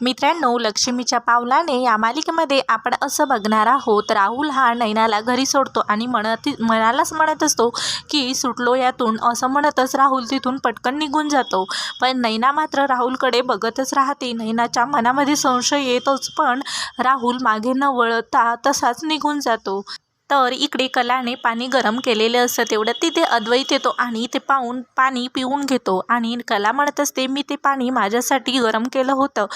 मित्रांनो लक्ष्मीच्या पावलाने या मालिकेमध्ये आपण असं बघणार आहोत राहुल हा नैनाला घरी सोडतो आणि म्हणत मनालाच म्हणत असतो की सुटलो यातून असं म्हणतच राहुल तिथून पटकन निघून जातो. पण नैना मात्र राहुलकडे बघतच राहते. नैनाच्या मनामध्ये संशय येतोच पण राहुल मागे न वळता तसाच निघून जातो. तर इकडे कलाने पाणी गरम केलेलं असतं. तेवढं तिथे अद्वैत येतो आणि ते पाहून पाणी पिऊन घेतो. आणि कला म्हणत असते मी ते पाणी माझ्यासाठी गरम केलं होतं.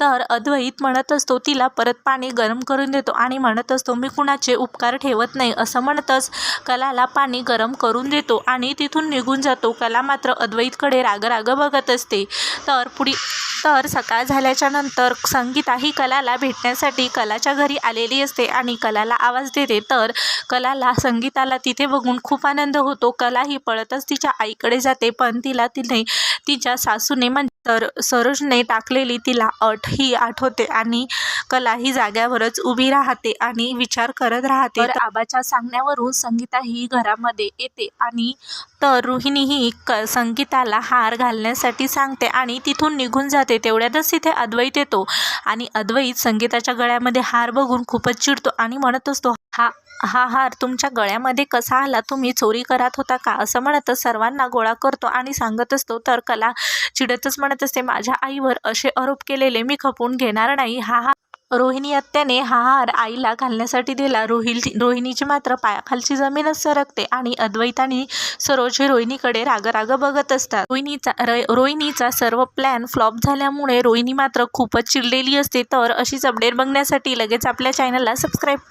तर अद्वैत म्हणत असतो तिला परत पाणी गरम करून देतो. आणि म्हणत असतो मी कुणाचे उपकार ठेवत नाही. असं म्हणतच कलाला पाणी गरम करून देतो आणि तिथून निघून जातो. कला मात्र अद्वैतकडे राग राग बघत असते. तर पुढे तर सकाळ झाल्याच्यानंतर संगीता ही कलाला भेटण्यासाठी कलाच्या घरी आलेली असते आणि कलाला आवाज देते. तर कलाला संगीताला तिथे बघून खूप आनंद होतो. कला ही पळतच तिच्या आईकडे जाते पण तिला तिने तिच्या सासूने म्हणजे तर सरोजने टाकलेली तिला अट ही आठवते आणि कला ही जाग्यावरच उभी राहते आणि विचार करत राहते. तर आबाच्या सांगण्यावरून संगीता ही घरामध्ये येते आणि तर रोहिणी ही क संगीताला हार घालण्यासाठी सांगते आणि तिथून निघून जाते. तेवढ्यातच तिथे अद्वैत येतो आणि अद्वैत संगीताच्या गळ्यामध्ये हार बघून खूपच चिडतो आणि म्हणत असतो हा हा हार तुमच्या गळ्यामध्ये कसा आला? तुम्ही चोरी करत होता का? असं म्हणतच सर्वांना गोळा करतो आणि सांगत असतो तर कला चिडतच म्हणत असते माझ्या आईवर असे आरोप केलेले मी खपून घेणार नाही. हा हा. रोहिणी आत्याने हा हार आईला घालण्यासाठी दिला. रोहिल रोहिणीची मात्र पायाखालची जमीनच सरकते आणि अद्वैत आणि सरोज हे रोहिणीकडे राग बघत असतात. रोहिणीचा र- रोहिणीचा सर्व प्लॅन फ्लॉप झाल्यामुळे रोहिणी मात्र खूपच चिडलेली असते. तर अशीच अपडेट बघण्यासाठी लगेच आपल्या चॅनलला सबस्क्राईब करा.